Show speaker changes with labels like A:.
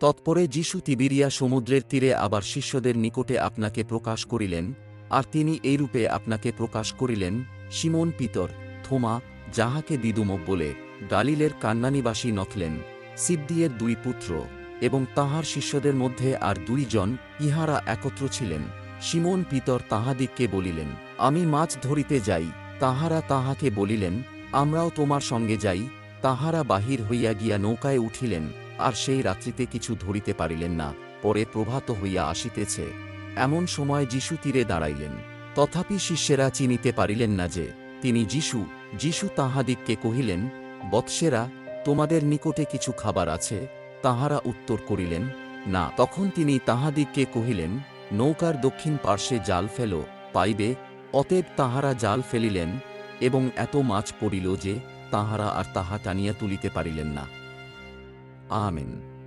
A: তৎপরে যিশু তিবিরিয়া সমুদ্রের তীরে আবার শিষ্যদের নিকটে আপনাকে প্রকাশ করিলেন, আর তিনি এইরূপে আপনাকে প্রকাশ করিলেন, সিমন পিতর, থোমা, যাহাকে দিদুমক বলে গালিলের কান্নানিবাসী নথলেন, সিদ্দিয়ের দুই পুত্র, এবং তাহার শিষ্যদের মধ্যে আর দুইজন ইহারা একত্র ছিলেন। সিমোন পিতর তাহাদিগকে বলিলেন, আমি মাছ ধরিতে যাই, তাহারা তাহাকে বলিলেন, আমরাও তোমার সঙ্গে যাই, তাহারা বাহির হইয়া গিয়া নৌকায় উঠিলেন আর সেই রাত্রিতে কিছু ধরিতে পারিলেন না, পরে প্রভাত হইয়া আসিতেছে। এমন সময় যিশু তীরে দাঁড়াইলেন। তথাপি শিষ্যেরা চিনিতে পারিলেন না যে, তিনি যিশু যিশু তাহাদিগকে কহিলেন, বৎসেরা, তোমাদের নিকটে কিছু খাবার আছে? তাহারা উত্তর করিলেন, না। তখন তিনি তাহাদিগকে কহিলেন, নৌকার দক্ষিণ পার্শ্বে জাল ফেল, পাইবে। অতএব তাহারা জাল ফেলিলেন এবং এত মাছ পড়িল যে, তাহারা আর তাহা টানিয়া তুলিতে পারিলেন না। Amen.